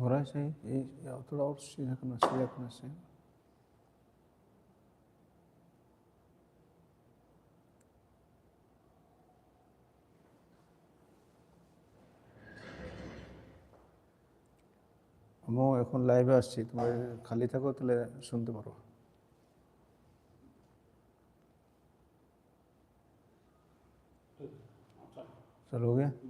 Ora sei, e a outra hora se já conhece, já conhece. Amo, é com live a assistir, mas খালি থাকো তাহলে শুনতে পারো চলো হো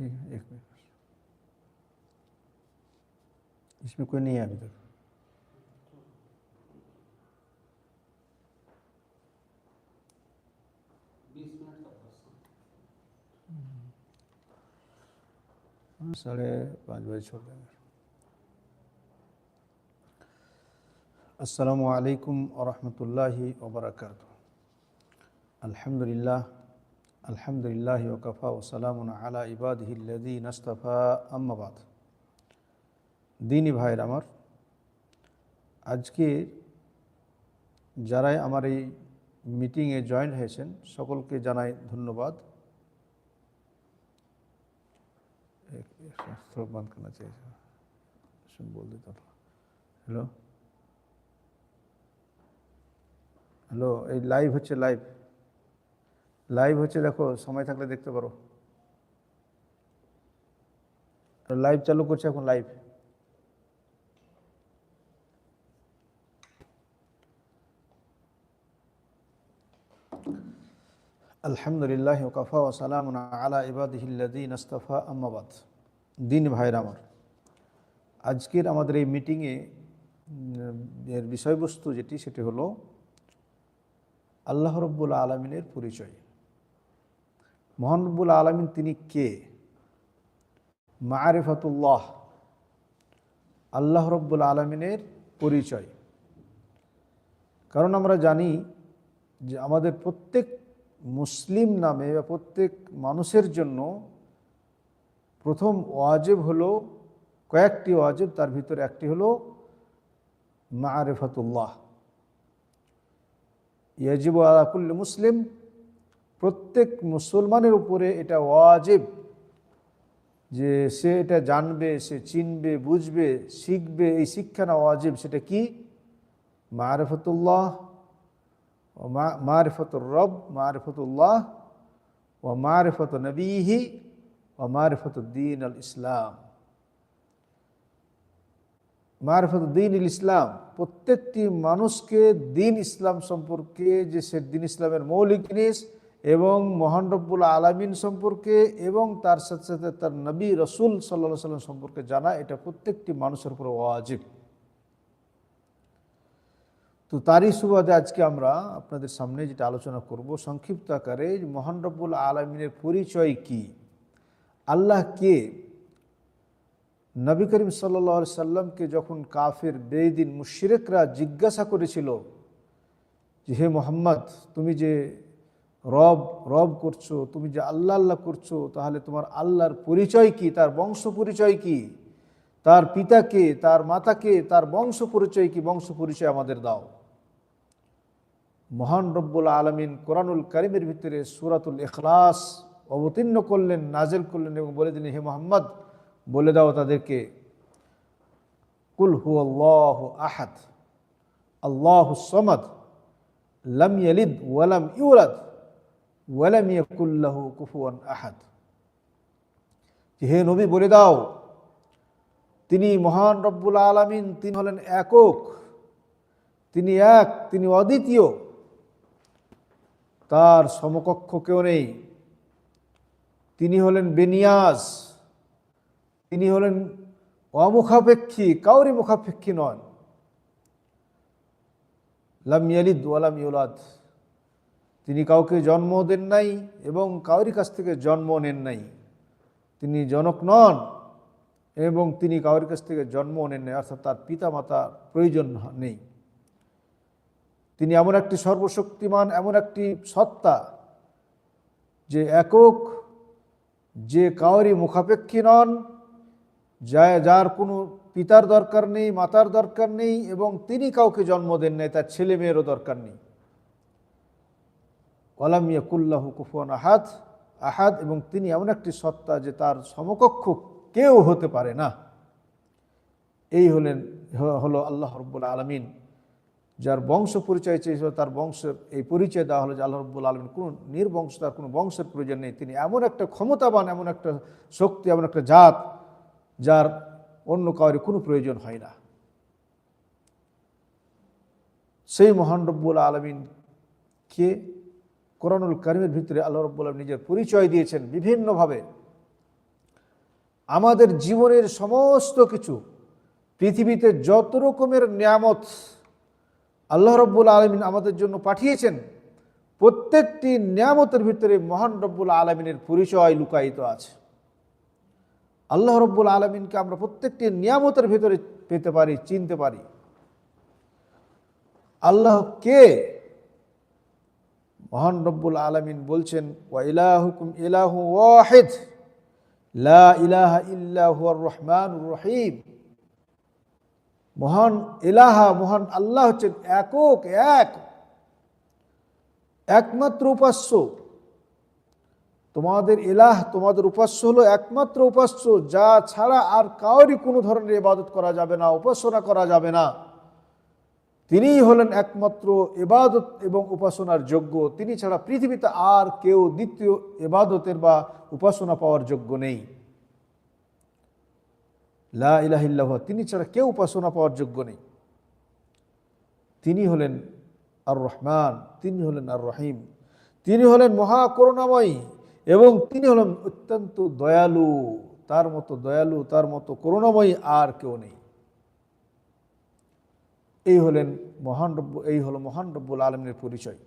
ठीक है एक मिनट। इसमें कोई नहीं है अभी तक। हाँ, साढ़े पाँच बजे छोड़ देंगे। अस्सलामु अलैकुम वरहमतुल्लाहि वबरकातुहू। अल्हम्दुलिल्लाह। আলহামদুলিল্লাহ ওকফা ওসালামুন আলা ইবাদ ইবাদহিল্লাদি নাস্তফা আম্মাবাদ দিনী ভাইয়ের আমার, আজকে যারাই আমার এই মিটিংয়ে জয়েন হয়েছেন, সকলকে জানাই ধন্যবাদ। হ্যালো হ্যালো এই লাইভ হচ্ছে লাইভ লাইভ হচ্ছে দেখো, সময় থাকলে দেখতে পারো। লাইভ চালু করছে এখন লাইভ আলহামদুলিল্লাহ ওকাফা ওসালাম আলা ইবাদিহিল্লাদিন আস্তফা আম্মাবাদ দিন ভাইয়ের আমার, আজকের আমাদের এই মিটিংয়ে এর বিষয়বস্তু যেটি, সেটি হলো আল্লাহ রব্বুল আলমিনের পরিচয়। মহান রব্বুল আলমিন তিনি কে? মারিফাতুল্লাহ, আল্লাহ রব্বুল আলমিনের পরিচয়। কারণ আমরা জানি যে আমাদের প্রত্যেক মুসলিম নামে বা প্রত্যেক মানুষের জন্য প্রথম ওয়াজেব হলো, কয়েকটি ওয়াজেব, তার ভিতরে একটি হলো মারেফাতুল্লাহ। ইয়াজিব আলাকুল্ল মুসলিম প্রত্যেক মুসলমানের উপরে এটা ওয়াজিব যে সে এটা জানবে, সে চিনবে, বুঝবে, শিখবে। এই শিক্ষা না ওয়াজিব। সেটা কি? মারেফতুল্লাহ ও মারিফতুর রব, মারফতুল্লাহ ও মারিফত নবীহি ও মারিফতুদ্দিন আল ইসলাম। মারফতুদ্দিন ইল ইসলাম। প্রত্যেকটি মানুষকে দিন ইসলাম সম্পর্কে যে সে দিন ইসলামের মৌলিক জিনিস এবং মহান রব্বুল আলমিন সম্পর্কে এবং তার সাথে সাথে তার নবী রসুল সাল্লা সাল্লাম সম্পর্কে জানা, এটা প্রত্যেকটি মানুষের উপর ওয়াজিব। তো তারই সুবাদে আজকে আমরা আপনাদের সামনে যেটা আলোচনা করব, সংক্ষিপ্ত আকারে মহান রব্বুল আলমিনের পরিচয় কি? আল্লাহ কে? নবী করিম সাল্লা সাল্লামকে যখন কাফের বেদিন মুশিরেকরা জিজ্ঞাসা করেছিল যে, হে মোহাম্মদ, তুমি যে রব রব করছ, তুমি যে আল্লাহ আল্লাহ করছ, তাহলে তোমার আল্লাহর পরিচয় কি? তার বংশ পরিচয় কি? তার পিতাকে তার মাতাকে তার বংশ পরিচয় কি? বংশ পরিচয় আমাদের দাও। মহান রব্বুল আলমিন কোরআনুল করিমের ভিতরে সুরাতুল এখলাস অবতীর্ণ করলেন নাজেল করলেন এবং বলে দিলেন, হে মোহাম্মদ, বলে দাও তাদেরকে, কুল হু আল্লাহ আহাদ, আল্লাহ সমাদ, লাম ইয়ালিদ ওয়ালাম ইউলাদ। ওয়ালাম ইয়াকুল্লাহু কুফুয়ান আহাদ। হে নবী, বলে দাও, তিনি মহান রব্বুল আলমিন, তিনি হলেন একক, তিনি এক, তিনি অদ্বিতীয়। তার সমকক্ষ কেউ নেই। তিনি হলেন বেনিয়াজ, তিনি হলেন অমুখাপেক্ষী কাউরি মুখাপেক্ষী নন। লাম ইয়ালিদ ওয়ালাম ইউলাদ। তিনি কাউকে জন্ম দেন নাই এবং কাউরি কাছ থেকে জন্ম নেন নাই। তিনি জনক নন এবং তিনি কাউরি কাছ থেকে জন্ম নেন নাই, অর্থাৎ তার পিতা মাতার প্রয়োজন নেই। তিনি এমন একটি সর্বশক্তিমান, এমন একটি সত্তা যে একক, যে কাউরি মুখাপেক্ষী নন যা যার কোনো পিতার দরকার নেই, মাতার দরকার নেই এবং তিনি কাউকে জন্ম দেন নাই, তার ছেলে মেয়েরও দরকার নেই। ওয়ালামিয়া কুল্লাহু কুফুয়ান আহাদ আহাদ এবং তিনি এমন একটি সত্তা যে তার সমকক্ষ কেউ হতে পারে না। এই হলেন, হলো আল্লাহ রব্বুল আলমিন। যার বংশ পরিচয় চেয়েছিল, তার বংশের এই পরিচয় দেওয়া হলো যে আল্লাহ রব্বুল আলমিন কোনো নির্বংশ, তার কোনো বংশের প্রয়োজন নেই। তিনি এমন একটা ক্ষমতাবান, এমন একটা শক্তি, এমন একটা জাত যার অন্য কাউরে কোনো প্রয়োজন হয় না। সেই মহান রব্বুল আলমিনকে কোরআনুল করিমের ভিতরে আল্লাহ রব্বুল আলম নিজের পরিচয় দিয়েছেন বিভিন্নভাবে। আমাদের জীবনের সমস্ত কিছু, পৃথিবীতে যত রকমের নিয়ামত আল্লাহ রব্বুল আলমিন আমাদের জন্য পাঠিয়েছেন, প্রত্যেকটি নিয়ামতের ভিতরে মহান রব্বুল আলমিনের পরিচয় লুকায়িত আছে। আল্লাহ রব্বুল আলমিনকে আমরা প্রত্যেকটি নিয়ামতের ভিতরে পেতে পারি, চিনতে পারি। আল্লাহ কে মহান রব্বুল আলমিন বলছেন ওয়াইলাহুকুম ইলাহু ওয়াহিদ, লা ইলাহা ইল্লাহু রহমান রহিম। মহান এলাহা মহান আল্লাহ হচ্ছেন একক, এক, একমাত্র উপাস্য। তোমাদের এলাহ তোমাদের উপাস্য হলো একমাত্র উপাস্য, যা ছাড়া আর কাউরই কোনো ধরনের ইবাদত করা যাবে না, উপাসনা করা যাবে না। তিনিই হলেন একমাত্র এবাদত এবং উপাসনার যোগ্য। তিনি ছাড়া পৃথিবীতে আর কেউ দ্বিতীয় এবাদতের বা উপাসনা পাওয়ার যোগ্য নেই। লা ইলাহিল্লাহ তিনি ছাড়া কেউ উপাসনা পাওয়ার যোগ্য নেই। তিনি হলেন আর রহমান তিনি হলেন আর রহিম তিনি হলেন মহাকরুণাময়ী এবং তিনি হলেন অত্যন্ত দয়ালু। তার মতো দয়ালু, তার মতো করুণাময়ী আর কেউ নেই। এই হলেন মহান রব্ব, এই হলো মহান রব্বুল আলমিনের পরিচয়।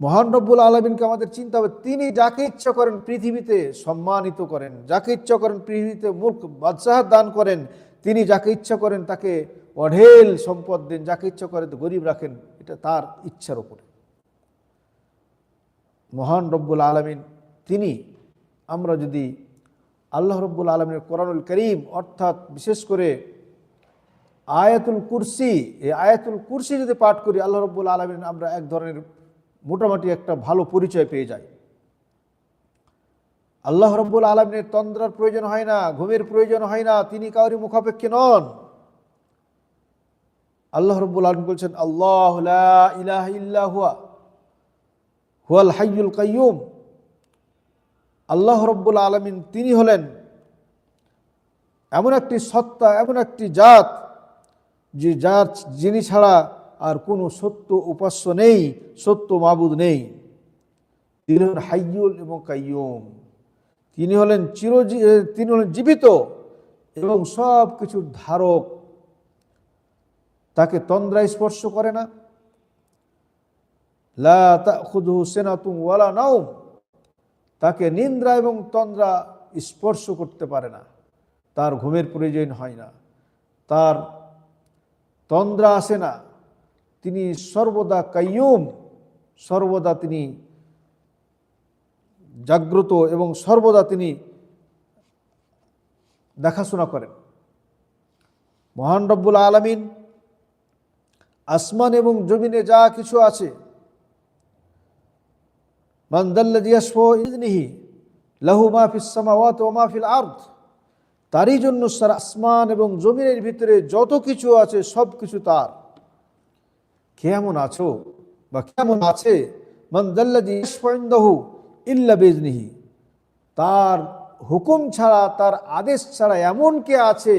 মহান রব্বুল আলমিনকে আমাদের চিন্তা হবে, তিনি যাকে ইচ্ছা করেন পৃথিবীতে সম্মানিত করেন, যাকে ইচ্ছা করেন পৃথিবীতে মুখ বাদশাহ দান করেন, তিনি যাকে ইচ্ছা করেন তাকে অঢেল সম্পদ দেন, যাকে ইচ্ছা করেন গরিব রাখেন, এটা তার ইচ্ছার ওপরে মহান রব্বুল আলমিন, তিনি, আমরা যদি আল্লাহ রব্বুল আলমিনের কোরআনুল করিম অর্থাৎ বিশেষ করে আয়াতুল কুরসি, এই আয়াতুল কুরসি যদি পাঠ করি, আল্লাহ রব্বুল আলমিন আমরা এক ধরনের মোটামুটি একটা ভালো পরিচয় পেয়ে যাই। আল্লাহ রব্বুল আলমিনের তন্দ্রার প্রয়োজন হয় না, ঘুমের প্রয়োজন হয় না, তিনি কাউরি মুখাপেক্ষী নন। আল্লাহ রব্বুল আলম বলছেন, আল্লাহ ইলাহ ইল্লাহুয়া হুয়াল হাইয়ুল কাইয়ুম। আল্লাহ রব্বুল আলমিন তিনি হলেন এমন একটি সত্তা, এমন একটি জাত যে যার যিনি ছাড়া আর কোনো সত্য উপাস্য নেই, সত্য মাবুদ নেই। তিনি হলেন হাইয়ুল এবং কাইয়ুম। তিনি হলেন চির তিনি হলেন জীবিত এবং সব কিছুর ধারক। তাকে তন্দ্রায় স্পর্শ করে না। লা তাকে নিন্দ্রা এবং তন্দ্রা স্পর্শ করতে পারে না। তার ঘুমের প্রয়োজন হয় না। তার তন্দ্রা আসে না। তিনি সর্বদা কাইয়ুম, সর্বদা তিনি জাগ্রত এবং সর্বদা তিনি দেখাশোনা করেন। মহান রব্বুল আলমিন আসমান এবং জমিনে যা কিছু আছে মানদাল্লাহি লাহু মাহফিস সামাওয়াত ও মাহফিল আর্থ তারই জন্য সার আসমান এবং জমিনের ভিতরে যত কিছু আছে, সব কিছু তার। কেমন আছো বা কেমন আছে? বেজনিহি তার হুকুম ছাড়া, তার আদেশ ছাড়া এমন কে আছে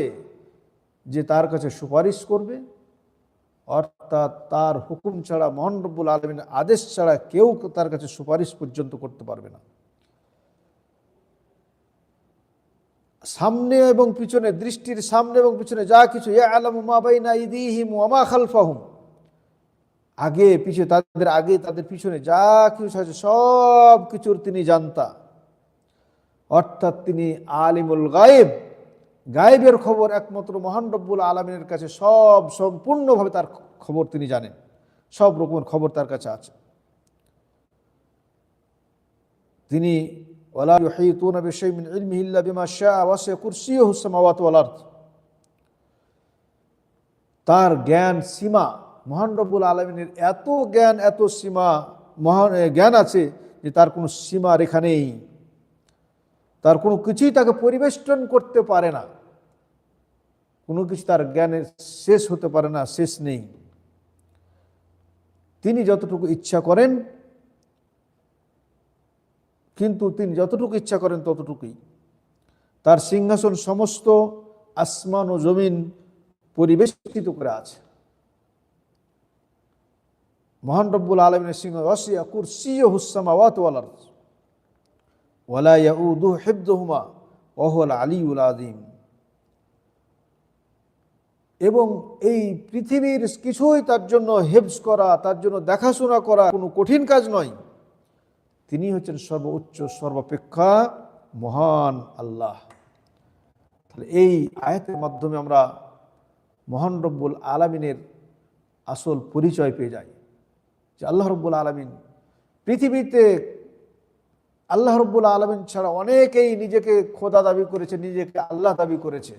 যে তার কাছে সুপারিশ করবে? অর্থাৎ তার হুকুম ছাড়া মোহন রব্বুল আলমিনের আদেশ ছাড়া কেউ তার কাছে সুপারিশ পর্যন্ত করতে পারবে না। সামনে এবং পিছনে, দৃষ্টির সামনে এবং পিছনে যা কিছু আলম আগে পিছনে তাদের আগে, তাদের পিছনে যা কিছু আছে, সব কিছুর তিনি জানতা। অর্থাৎ তিনি আলিমুল গায়েব। গায়েবের খবর একমাত্র মহান রব্বুল আলমিনের কাছে, সব সম্পূর্ণভাবে তার খবর তিনি জানেন। সব রকমের খবর তার কাছে আছে। তিনি ওয়ালা ইউহিতুনা বিশাইইন মিন ইলমিহি ইল্লা বিমা শাআ ওয়াসি'a কুরসিয়ুহু সামাওয়াতি ওয়াল আরদ তার জ্ঞান সীমা মহান রব্বুল আলমিনের এত জ্ঞান, এত সীমা, মহান জ্ঞান আছে যে তার কোনো সীমা রেখা নেই। তার কোনো কিছুই তাকে পরিবেষ্টন করতে পারে না। কোনো কিছু তার জ্ঞানের শেষ হতে পারে না, শেষ নেই। তিনি যতটুকু ইচ্ছা করেন কিন্তু তিনি যতটুকু ইচ্ছা করেন ততটুকুই। তার সিংহাসন সমস্ত আসমান ও জমিন পরিবেষ্টিত করে আছে। মহান রব্বুল আলমিনের সিংহ, ওয়াসিয়া কুরসিয় হুসামা ওয়ালার ওয়ালা ইয়াউদু হিফদুহুমা ওহুয়াল আলিউল আযীম। এবং এই পৃথিবীর কিছুই তার জন্য হেফজ করা, তার জন্য দেখাশোনা করা কোনো কঠিন কাজ নয়। তিনি হচ্ছেন সর্বোচ্চ, সর্বাপেক্ষা মহান আল্লাহ। তাহলে এই আয়াতের মাধ্যমে আমরা মহান রব্বুল আলমিনের আসল পরিচয় পেয়ে যাই। যে আল্লাহ রব্বুল আলমিন পৃথিবীতে আল্লাহ রব্বুল আলমিন ছাড়া অনেকেই নিজেকে খোদা দাবি করেছে, নিজেকে আল্লাহ দাবি করেছে।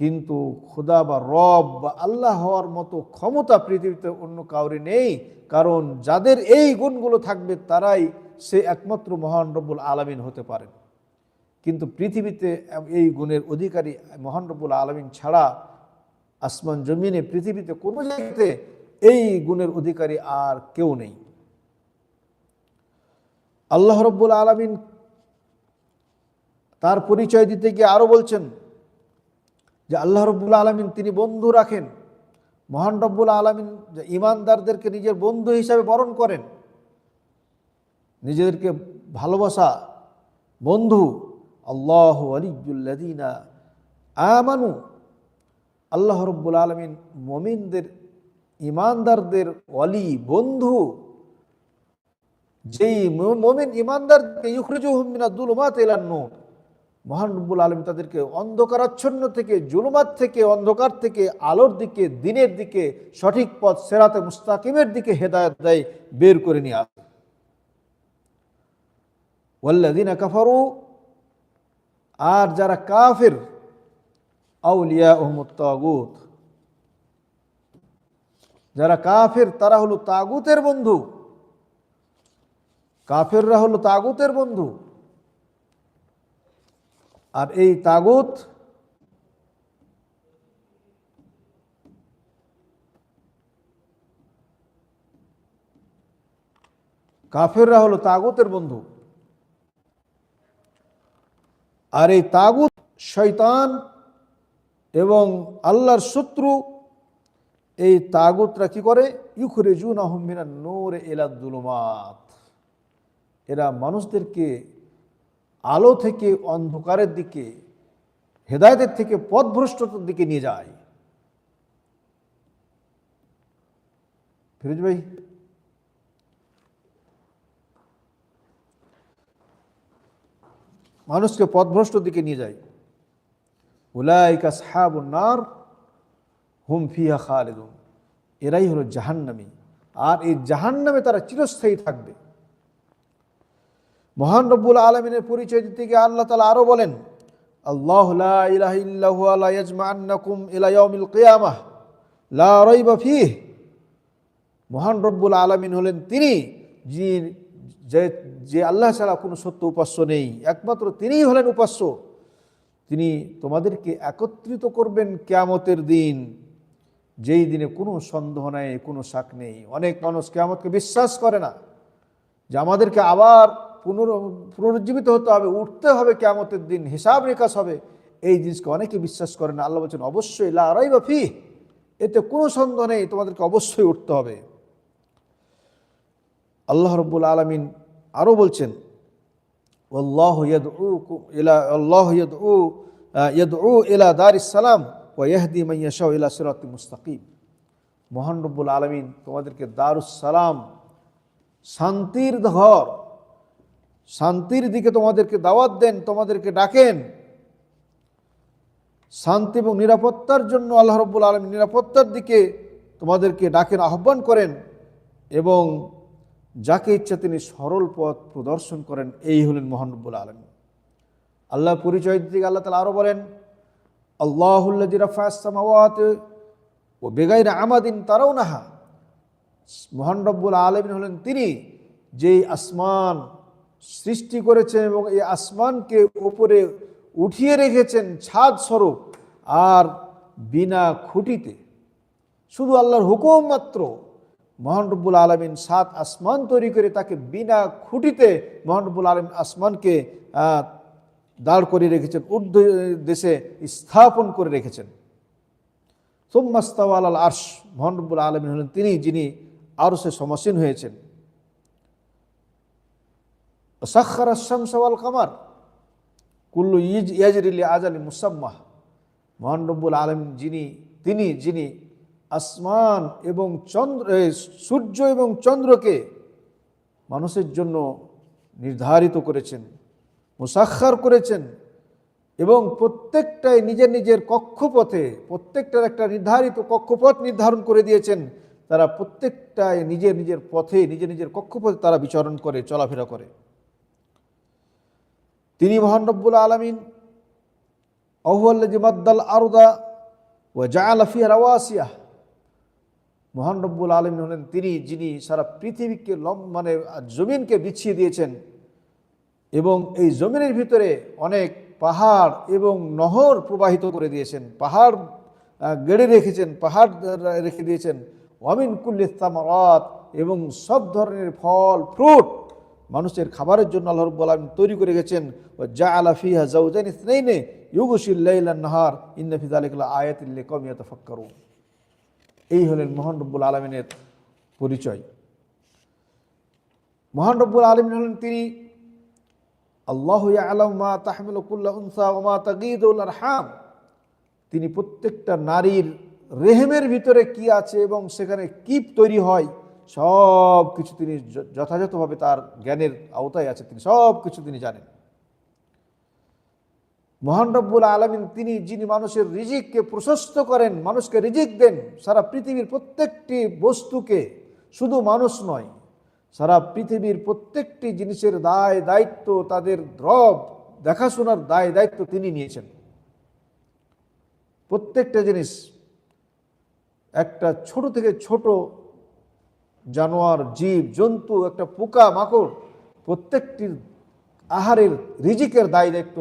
কিন্তু খোদা বা রব বা আল্লাহ হওয়ার মতো ক্ষমতা পৃথিবীতে অন্য কাউরে নেই। কারণ যাদের এই গুণগুলো থাকবে তারাই সে একমাত্র মহান রব্বুল আলমিন হতে পারেন কিন্তু পৃথিবীতে এই গুণের অধিকারী মহান রব্বুল আলমিন ছাড়া আসমান জমিনে পৃথিবীতে কোনো জায়গাতে এই গুণের অধিকারী আর কেউ নেই। আল্লাহ রব্বুল আলমিন তার পরিচয় দিতে গিয়ে আরও বলছেন যে আল্লাহ রব্বুল আলমিন তিনি বন্ধু রাখেন। মহান রব্বুল আলমিন ইমানদারদেরকে নিজের বন্ধু হিসাবে বরণ করেন। নিজেদেরকে ভালোবাসা বন্ধু, আল্লাহ আলিজুল্লাদিনা আমানু, আল্লাহ রব্বুল আলমিন মমিনদের ইমানদারদের অলি বন্ধু, যেই মমিন ইমানদারকে ইউখরিজুহমিনা দুলমাত এলান্নূর মহান রব্বুল আলম তাদেরকে অন্ধকারাচ্ছন্ন থেকে, জুলুমাত থেকে, অন্ধকার থেকে, আলোর দিকে, দিনের দিকে, সঠিক পথ, সেরাতে মুস্তাকিমের দিকে হেদায়ত দেয়, বের করে নিয়ে আসে। ওয়াল্লাদিনা কাফারু আর যারা কাফের আউলিয়া ওহমদ তাগুত। যারা কাফের, তারা হলো তাগুতের বন্ধু। কাফেররা হলো তাগুতের বন্ধু। আর এই তাগুত কাফেররা হলো তাগুতের বন্ধু। আর এই তাগুত শৈতান এবং আল্লাহর শত্রু, এই তাগুতরা কি করে? ইউখরে জুন আহমিনা নূর এলাদুলমাত এরা মানুষদেরকে আলো থেকে অন্ধকারের দিকে, হেদায়তের থেকে পথভ্রষ্টতার দিকে নিয়ে যায়। ফিরোজ ভাই মানুষকে পথভ্রষ্ট দিকে নিয়ে যায়। উলাইকা সাহাবুন্নার হুম ফিহা খালেদুন। এরাই হলো জাহান্নামি। আর এই জাহান্নামে তারা চিরস্থায়ী থাকবে। মহান রব্বুল আলমিনের পরিচয় দিতে গিয়ে আল্লাহ তালা আরও বলেন, আল্লাহ মহান রব্বুল আলমিন হলেন তিনি, যিনি যে যে আল্লাহ ছাড়া কোনো সত্য উপাস্য নেই, একমাত্র তিনিই হলেন উপাস্য। তিনি তোমাদেরকে একত্রিত করবেন কেয়ামতের দিন। যেই দিনে কোনো সন্দেহ নেই, কোনো শাক নেই। অনেক মানুষ কেয়ামতকে বিশ্বাস করে না যে আমাদেরকে আবার পুনর, পুনরুজ্জীবিত হতে হবে, উঠতে হবে কেয়ামতের দিন, হিসাব নিকাশ হবে। এই জিনিসকে অনেকে বিশ্বাস করে না। আল্লাহ বলছেন, অবশ্যই লারাই বা ফি এতে কোনো সন্দেহ নেই, তোমাদেরকে অবশ্যই উঠতে হবে। আল্লাহ রব্বুল আলমিন আরও বলছেন ইলা মুস্তাকিম। মোহান রব্বুল আলমিন তোমাদেরকে দারুসালাম শান্তির ঘর, শান্তির দিকে তোমাদেরকে দাওয়াত দেন, তোমাদেরকে ডাকেন। শান্তি এবং নিরাপত্তার জন্য আল্লাহ রব্বুল আলম নিরাপত্তার দিকে তোমাদেরকে ডাকেন আহ্বান করেন এবং যাকে ইচ্ছা তিনি সরল পথ প্রদর্শন করেন, এই হলেন মহান রব্বুল আলমী আল্লাহ পরিচয় দিতে আল্লাহ তালা আরও বলেন আল্লাহুল্লাহ ও বেগাইরা আমাদিন তারাও নাহা মহান রব্বুল আলমিন হলেন তিনি যেই আসমান সৃষ্টি করেছেন এবং এই আসমানকে উপরে উঠিয়ে রেখেছেন ছাদ স্বরূপ আর বিনা খুঁটিতে। শুধু আল্লাহর হুকুম মাত্র মহান রব্বুল আলমিন সাত আসমান তৈরি করে তাকে বিনা খুঁটিতে মহান রব্বুল আলমিন আসমানকে দাঁড় করে রেখেছেন ঊর্ধ্ব দেশে স্থাপন করে রেখেছেন। সোম্মাস্তাওয়াল আল আর্শ আলমিন হলেন তিনি যিনি আরসে সমাসীন হয়েছেন। সাক্ষার আসাম সওয়াল কামার, কুল্লু ইজ ইয়াজরিলি আজালি মুসাম্মাহ। মহান রব্বুল আলম যিনি, তিনি যিনি আসমান এবং চন্দ্র সূর্য এবং চন্দ্রকে মানুষের জন্য নির্ধারিত করেছেন, মুসাক্ষার করেছেন এবং প্রত্যেকটাই নিজের নিজের কক্ষপথে, প্রত্যেকটার একটা নির্ধারিত কক্ষপথ নির্ধারণ করে দিয়েছেন। তারা প্রত্যেকটাই নিজের নিজের পথে, নিজের নিজের কক্ষপথে তারা বিচরণ করে, চলাফেরা করে। তিনি মহান রব্বুল আলমিন অহুয়াল্লাজি মাদ্দাল আরদা ও জায়ালাফিয়া রাওয়াসিয়া মহান রব্বুল আলমিন হলেন তিনি যিনি সারা পৃথিবীকে লম মানে জমিনকে বিছিয়ে দিয়েছেন। এবং এই জমিনের ভিতরে অনেক পাহাড় এবং নহর প্রবাহিত করে দিয়েছেন। পাহাড় গেড়ে রেখেছেন, পাহাড় রেখে দিয়েছেন। অমিন কুল্লিস্তামারাত এবং সব ধরনের ফল, ফ্রুট মানুষের খাবারের জন্য আল্লাহ রব্বুল আলমিন তৈরি করে গেছেন ও জা আলাফিহা জাউজান ইসনাইনে ইউগুশিল্লাইলা নাহার ইন্নফিদ আলিকুল্লা আয়াতিল্লে কমিয়াত ফক্করু এই হলেন মোহান রব্বুল আলমিনের পরিচয়। মহান রব্বুল আলমিন হলেন তিনি আল্লাহ আলম তাহমিলকুল্লা তিনি প্রত্যেকটা নারীর রেহেমের ভিতরে কি আছে এবং সেখানে কি তৈরি হয় সব কিছু তিনি যথাযথভাবে তার জ্ঞানের আওতায় আছে। তিনি সব কিছু তিনি জানেন। মহান রব্বুল আলমিন তিনি যিনি মানুষের রিজিককে প্রশস্ত করেন, মানুষকে রিজিক দেন, সারা পৃথিবীর প্রত্যেকটি বস্তুকে শুধু মানুষ নয়, সারা পৃথিবীর প্রত্যেকটি জিনিসের দায় দায়িত্ব তাদের দ্রব দেখাশোনার দায় দায়িত্ব তিনি নিয়েছেন। প্রত্যেকটা জিনিস একটা ছোট থেকে ছোট জানোয়ার, জীব, জন্তু, একটা পোকা, মাকড়, প্রত্যেকটির আহারের রিজিকের দায় দায়িত্ব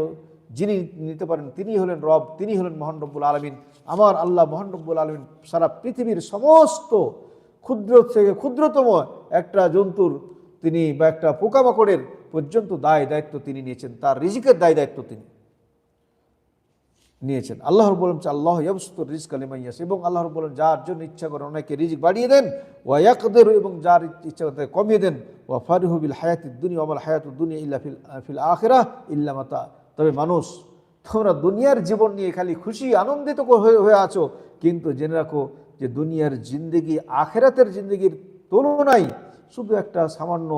যিনি নিতে পারেন, তিনি হলেন রব, তিনি হলেন মহান রব্বুল আলমিন। আমার আল্লাহ মহান রব্বুল আলমিন সারা পৃথিবীর সমস্ত ক্ষুদ্র থেকে ক্ষুদ্রতম একটা জন্তুর তিনি বা একটা পোকামাকড়ের পর্যন্ত দায় দায়িত্ব তিনি নিয়েছেন, তার রিজিকের দায় দায়িত্ব তিনি নিয়েছেন। আল্লাহর বলেন, আল্লাহ ইয়াবসুতুর রিজক লিমাইয়াস এবং আল্লাহর বলেন যার জন্য ইচ্ছা করে অনেকে রিজিক বাড়িয়ে দেন, ওয়া ইয়াকদিরু এবং যার ইচ্ছা করে কমিয়ে দেন, ওয়া ফারিহু বিল দুনিয়া ওয়াল হায়াতুদ দুনিয়া ইল্লা ফিল ফিল আখিরাহ ইল্লা মাতা। তবে মানুষ, তোমরা দুনিয়ার জীবন নিয়ে খালি খুশি, আনন্দিত হয়ে হয়ে আছো। কিন্তু জেনে রাখো যে দুনিয়ার জিন্দগি আখেরাতের জিন্দগির তুলনায় শুধু একটা সামান্য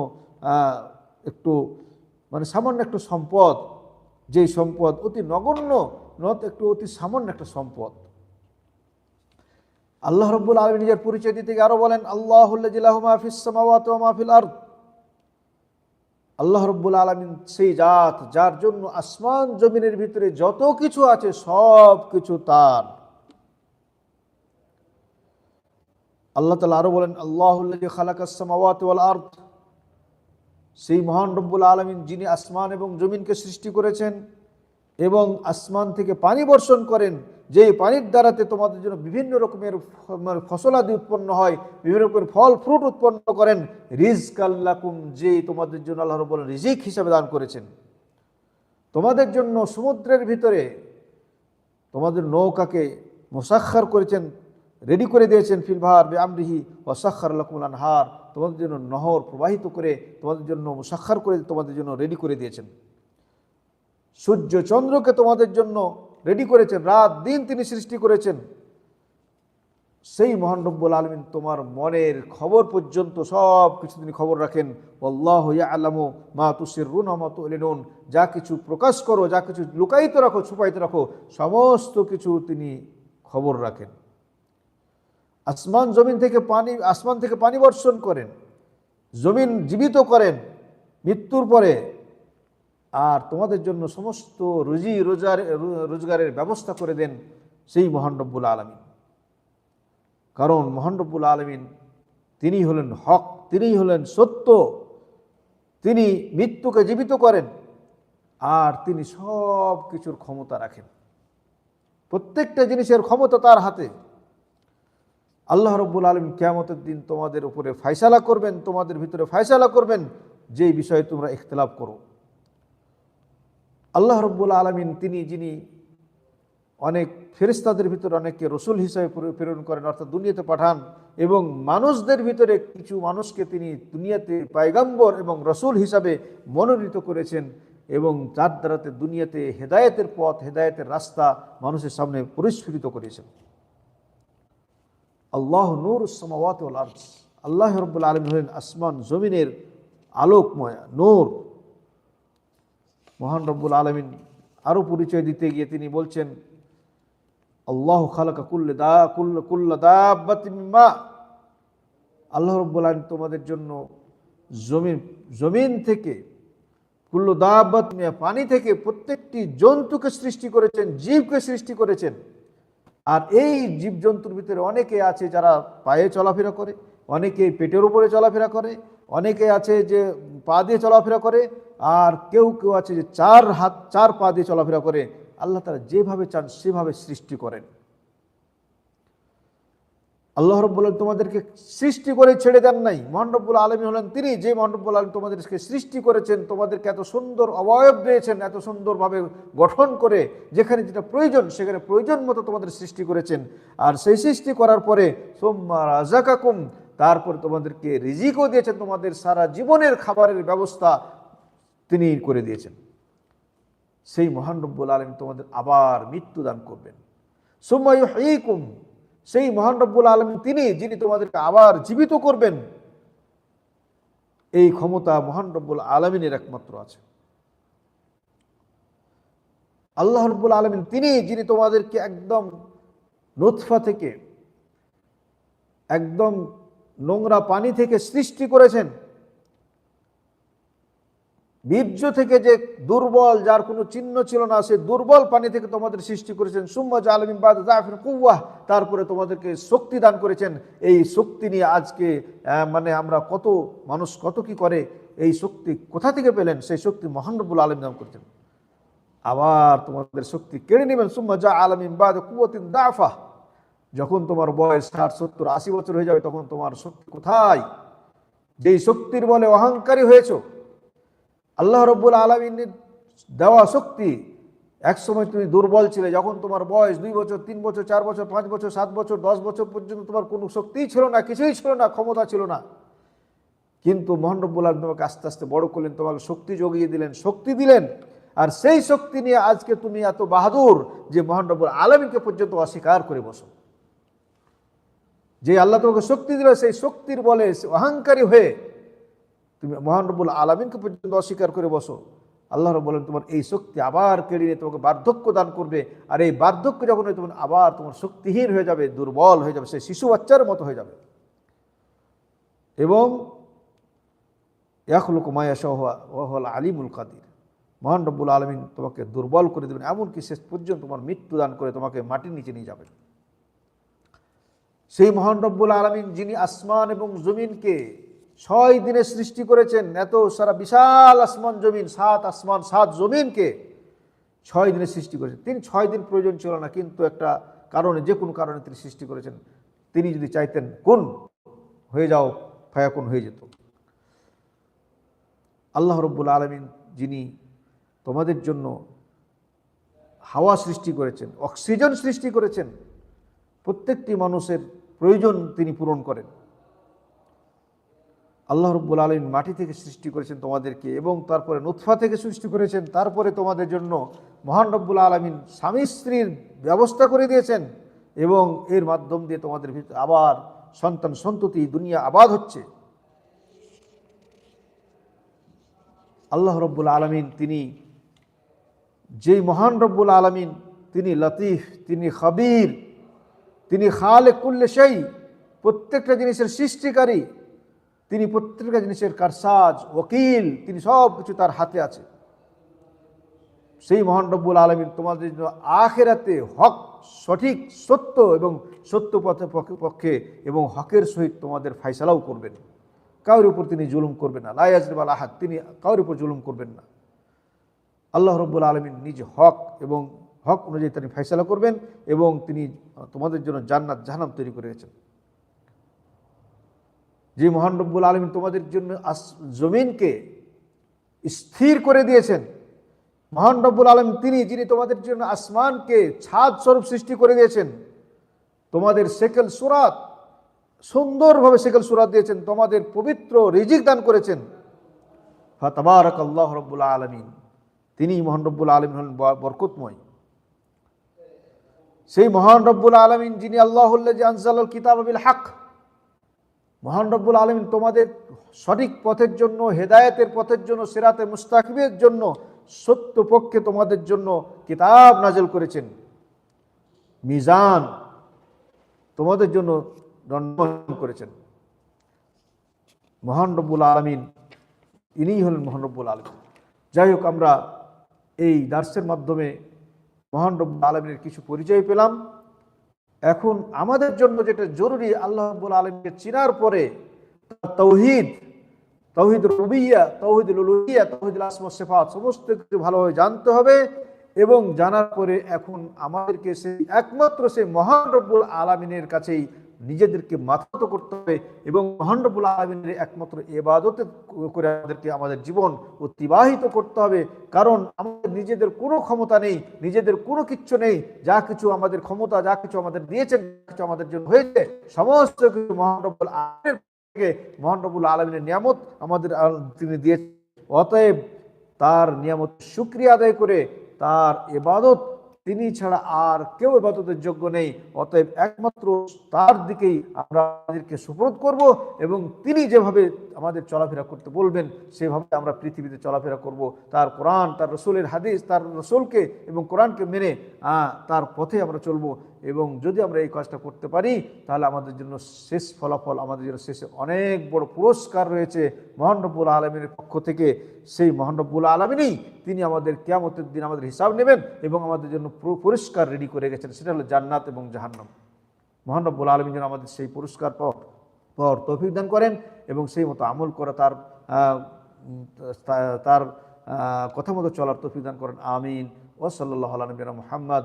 একটু মানে সামান্য একটু সম্পদ, যেই সম্পদ অতি নগণ্য নত একটু অতি সামান্য একটা সম্পদ। আল্লাহ রব্বুল আলমী নিজের পরিচয় দিতে গিয়ে আরও বলেন আল্লাহ মাহফিল আর আল্লাহ রব্বুল আলমিন সেই জাত যার জন্য আসমান জমিনের ভিতরে যত কিছু আছে সব কিছু তার। আল্লাহ তালা আরও বলেন, আল্লাহ খালাকাসমাওয়াত সেই মহান রব্বুল আলমিন যিনি আসমান এবং জমিনকে সৃষ্টি করেছেন এবং আসমান থেকে পানি বর্ষণ করেন যে পানির দ্বারাতে তোমাদের জন্য বিভিন্ন রকমের মানে ফসলাদি উৎপন্ন হয়, বিভিন্ন রকমের ফল ফ্রুট উৎপন্ন করেন রিজ কাল্লাকুম যে তোমাদের জন্য আল্লাহ বলেন রিজিক হিসাবে দান করেছেন। তোমাদের জন্য সমুদ্রের ভিতরে তোমাদের নৌকাকে মোসাক্ষার করেছেন রেডি করে দিয়েছেন ফিলভার বে আমরিহি ওসাক্ষার লকুমুল আনহার। তোমাদের জন্য নহর প্রবাহিত করে, তোমাদের জন্য মুসাক্ষার করে, তোমাদের জন্য রেডি করে দিয়েছেন। সূর্য চন্দ্রকে তোমাদের জন্য রেডি করেছেন, রাত দিন তিনি সৃষ্টি করেছেন। সেই মহান রব্বুল আলমিন তোমার মনের খবর পর্যন্ত সব কিছু তিনি খবর রাখেন। অল্লাহ আলামু মা তুসির রুন মা তুলিনুন। যা কিছু প্রকাশ করো, যা কিছু লুকায়িত রাখো, ছুপাইতে রাখো, সমস্ত কিছু তিনি খবর রাখেন। আসমান জমিন থেকে পানি, আসমান থেকে পানি বর্ষণ করেন। জমিন জীবিত করেন। মৃত্যুর পরে আর তোমাদের জন্য সমস্ত রুজি রোজার রোজগারের ব্যবস্থা করে দেন সেই মহান রব্বুল আলমিন। কারণ মহান রব্বুল আলমিন তিনি হলেন হক তিনিই হলেন সত্য, তিনি মৃত্যুকে জীবিত করেন আর তিনি সব কিছুর ক্ষমতা রাখেন। প্রত্যেকটা জিনিসের ক্ষমতা তার হাতে। আল্লাহ রব্বুল আলম কেয়ামতের দিন তোমাদের উপরে ফায়সালা করবেন, তোমাদের ভিতরে ফায়সালা করবেন, যেই বিষয়ে তোমরা ইখতলাফ করো। আল্লাহ রব্বুল আলমিন তিনি, যিনি অনেক ফেরিস্তাদের ভিতরে অনেককে রসুল হিসাবে প্রেরণ করেন, অর্থাৎ দুনিয়াতে পাঠান এবং মানুষদের ভিতরে কিছু মানুষকে তিনি দুনিয়াতে পায়গাম্বর এবং রসুল হিসাবে মনোনীত করেছেন এবং যার দ্বারাতে দুনিয়াতে হেদায়েতের পথ, হেদায়েতের রাস্তা মানুষের সামনে পরিস্ফুটিত করেছেন। আল্লাহ নূর সামাওয়াত আল্লাহ রব্বুল আলম হলেন আসমান, জমিনের আলোকময় নূর। মহান রব্বুল আলমিন আরও পরিচয় দিতে গিয়ে তিনি বলছেন, আল্লাহ খালাকা কুল্লে দা, কুল্ল, কুল্লা দাব্বাতিমা আল্লাহ রব্বুল আলম তোমাদের জন্য জমিন জমিন থেকে কুল্লু দাব্বাত পানি থেকে প্রত্যেকটি জন্তুকে সৃষ্টি করেছেন, জীবকে সৃষ্টি করেছেন। আর এই জীবজন্তুর ভিতরে অনেকে আছে যারা পায়ে চলাফেরা করে, অনেকে পেটের উপরে চলাফেরা করে, অনেকে আছে যে পা দিয়ে চলাফেরা করে আর কেউ কেউ আছে যে চার হাত, চার পা দিয়ে চলাফেরা করে, আল্লাহ তারা যেভাবে চান সেভাবে সৃষ্টি করেন। আল্লাহ রব্বুল তোমাদেরকে সৃষ্টি করে ছেড়ে দেন নাই। মহানরব্বুল আলমী হলেন তিনি যে মহানরব্বুল আলম তোমাদেরকে সৃষ্টি করেছেন, তোমাদেরকে এত সুন্দর অবয়ব দিয়েছেন, এত সুন্দরভাবে গঠন করে, যেখানে যেটা প্রয়োজন, সেখানে প্রয়োজন মতো তোমাদের সৃষ্টি করেছেন। আর সেই সৃষ্টি করার পরে, সোম্মা রাজাকাকুম তারপরে তোমাদেরকে রিজিকও দিয়েছেন, তোমাদের সারা জীবনের খাবারের ব্যবস্থা তিনি করে দিয়েছেন। সেই মহান রব্বুল আলম তোমাদের আবার মৃত্যু দান করবেন। কুম সেই মহান রব্বুল আলম তিনি, যিনি তোমাদেরকে আবার জীবিত করবেন। এই ক্ষমতা মহান রব্বুল আলমিনের একমাত্র আছে। আল্লাহ রব্বুল আলমিন তিনি, যিনি তোমাদেরকে একদম নোৎফা থেকে, একদম নোংরা পানি থেকে সৃষ্টি করেছেন বীর্য থেকে যে দুর্বল, যার কোনো চিহ্ন ছিল না, সে দুর্বল পানি থেকে তোমাদের সৃষ্টি করেছেন। সুম্মা জালমিন বাদ জাফির কুয়াহ তারপরে তোমাদেরকে শক্তি দান করেছেন। এই শক্তি নিয়ে আজকে মানে আমরা কত মানুষ কত কি করে, এই শক্তি কোথা থেকে পেলেন? সেই শক্তি মহানবুল আলম দান করেছেন। আবার তোমাদের শক্তি কেড়ে নেবেন। সুম্মা জা আলমিন বাদ কুয়তিন দাফা। যখন তোমার বয়স ষাট, সত্তর, আশি বছর হয়ে যাবে, তখন তোমার শক্তি কোথায়? যেই শক্তির বলে অহংকারী হয়েছ আল্লাহ রব্বুল আলমিনের দেওয়া শক্তি এক সময় তুমি দুর্বল ছিলে, যখন তোমার বয়স দুই বছর, তিন বছর, চার বছর, পাঁচ বছর, সাত বছর, দশ বছর পর্যন্ত তোমার কোনো শক্তিই ছিল না, কিছুই ছিল না, ক্ষমতা ছিল না। কিন্তু মোহন রব্বুল আলম তোমাকে আস্তে আস্তে বড় করলেন তোমাকে শক্তি জগিয়ে দিলেন, শক্তি দিলেন। আর সেই শক্তি নিয়ে আজকে তুমি এত বাহাদুর যে মোহন রব্বুল আলমীকে পর্যন্ত অস্বীকার করে বসো। যে আল্লাহ তোমাকে শক্তি দিল, সেই শক্তির বলে অহংকারী হয়ে তুমি মহান রব্বুল আলমিনকে পর্যন্ত অস্বীকার করে বসো। আল্লাহ রব বলেন তোমার এই শক্তি আবার কেড়ে নিয়ে তোমাকে বার্ধক্য দান করবে। আর এই বার্ধক্য যখন তোমার আবার তোমার শক্তিহীন হয়ে যাবে, দুর্বল হয়ে যাবে, সেই শিশু বাচ্চার মতো হয়ে যাবে। এবং ইয়াকুলুক মায়া ওহল আলিমুল কাদির। মহান রব্বুল আলমিন তোমাকে দুর্বল করে দেবেন, এমনকি শেষ পর্যন্ত তোমার মৃত্যু দান করে তোমাকে মাটির নিচে নিয়ে যাবেন। সেই মহান রব্বুল আলমিন যিনি আসমান এবং জমিনকে ছয় দিনে সৃষ্টি করেছেন এত সারা বিশাল আসমান জমিন, সাত আসমান, সাত জমিনকে ছয় দিনে সৃষ্টি করেছেন। তিনি ছয় দিন প্রয়োজন ছিল না, কিন্তু একটা কারণে, যে কোনো কারণে তিনি সৃষ্টি করেছেন। তিনি যদি চাইতেন কোন হয়ে যাও, ফায়াকুন হয়ে যেত। আল্লাহ রব্বুল আলমিন যিনি তোমাদের জন্য হাওয়া সৃষ্টি করেছেন, অক্সিজেন সৃষ্টি করেছেন, প্রত্যেকটি মানুষের প্রয়োজন তিনি পূরণ করেন। আল্লাহ রব্বুল আলমিন মাটি থেকে সৃষ্টি করেছেন তোমাদেরকে এবং তারপরে নুৎফা থেকে সৃষ্টি করেছেন, তারপরে তোমাদের জন্য মহান রব্বুল আলমিন স্বামী স্ত্রীর ব্যবস্থা করে দিয়েছেন এবং এর মাধ্যম দিয়ে তোমাদের ভিতরে আবার সন্তান সন্ততি, দুনিয়া আবাদ হচ্ছে। আল্লাহ রব্বুল আলমিন তিনি যেই মহান রব্বুল আলমিন, তিনি লতিফ, তিনি খবির, তিনি খালে কুল্লে সেই প্রত্যেকটা জিনিসের সৃষ্টিকারী তিনি প্রত্যেকটা জিনিসের কারসাজ, ওকিল, তিনি সব কিছু তার হাতে আছে। সেই মহান রব্বুল আলমিন তোমাদের জন্য আখেরাতে হক, সঠিক, সত্য এবং সত্য পথে পক্ষে- এবং হকের সহিত তোমাদের ফাইসালাও করবেন। কাউর উপর তিনি জুলুম করবেন না। লাইয়াজরিবাল আহাদ, তিনি কাউর উপর জুলুম করবেন না। আল্লাহ রব্বুল আলমিন নিজ হক এবং হক অনুযায়ী তিনি ফাইসালা করবেন এবং তিনি তোমাদের জন্য জান্নাত, জাহান্নাম তৈরি করে গেছেন যে মহান রব্বুল আলমিন তোমাদের জন্য জমিনকে স্থির করে দিয়েছেন। মহান রব্বুল আলম তিনি, যিনি তোমাদের জন্য আসমানকে ছাদ স্বরূপ সৃষ্টি করে দিয়েছেন, তোমাদের সেকেল সুরাত, সুন্দরভাবে সেকেল সুরাত দিয়েছেন, তোমাদের পবিত্র রিজিক দান করেছেন। ফাতাবারক আল্লাহ রব্বুল আলমিন। তিনি মহান রব্বুল আলমিন হলেন বরকতময়। সেই মহান রব্বুল আলমিন যিনি আল্লাহ আনসাল কিতাব হক মহান রব্বুল আলমিন তোমাদের সঠিক পথের জন্য, হেদায়েতের পথের জন্য, সেরাতে মুস্তাকিবের জন্য, সত্য পক্ষে তোমাদের জন্য কিতাব নাজেল করেছেন। মিজান তোমাদের জন্য দণ্ডন করেছেন। মহান রব্বুল আলমিন, ইনিই হলেন মহান রব্বুল আলমিন। যাই হোক আমরা এই দার্সের মাধ্যমে মহান রব্বুল আলমিনের কিছু পরিচয় পেলাম। এখন আমাদের জন্য যেটা জরুরি, আল্লাহ আলমকে চিনার পরে তৌহিদ তৌহিদ রুবিয়া তৌহিদ লুলুহিয়া তৌহিদ আসমা সেফাত, সমস্ত কিছু ভালোভাবে জানতে হবে এবং জানার পরে এখন আমাদেরকে সেই একমাত্র সেই মহান রব্বুল আলমিনের কাছেই নিজেদেরকে মাথাত করতে হবে এবং মহান রব্বুল আলমিনের একমাত্র এবাদতে করে আমাদেরকে আমাদের জীবন অতিবাহিত করতে হবে। কারণ আমাদের নিজেদের কোনো ক্ষমতা নেই, নিজেদের কোনো কিচ্ছু নেই। যা কিছু আমাদের ক্ষমতা, যা কিছু আমাদের দিয়েছেন, যা কিছু আমাদের জন্য হয়েছে, সমস্ত কিছু মহান রব্বুল আলমিনের থেকে মহান রব্বুল আলমিনের নিয়ামত আমাদের তিনি দিয়েছেন। অতএব তার নিয়ামত শুক্রিয়া আদায় করে তার এবাদত তিনি ছাড়া আর কেউ এবাদতের যোগ্য নেই। অতএব একমাত্র তার দিকেই আমরা আমাদেরকে সুপ্রত করব এবং তিনি যেভাবে আমাদের চলাফেরা করতে বলবেন, সেভাবে আমরা পৃথিবীতে চলাফেরা করব। তার কোরআন, তার রসুলের হাদিস, তার রসুলকে এবং কোরআনকে মেনে তার পথে আমরা চলবো। এবং যদি আমরা এই কাজটা করতে পারি, তাহলে আমাদের জন্য শেষ ফলাফল, আমাদের জন্য শেষে অনেক বড় পুরস্কার রয়েছে মহানরব্বুল আলমিনের পক্ষ থেকে। সেই মহানরব্বুল আলমিনই তিনি আমাদের কেয়ামতের দিন আমাদের হিসাব নেবেন এবং আমাদের জন্য পুরস্কার রেডি করে গেছেন সেটা হলো জান্নাত এবং জাহান্নাম। মহানরব্বুল আলমিন যেন আমাদের সেই পুরস্কার পাওয়ার পর তৌফিক দান করেন এবং সেই মতো আমল করা তার তার কথা মতো চলার তৌফিক দান করেন। আমিন। ওসল্লাহ নবীনা মোহাম্মদ।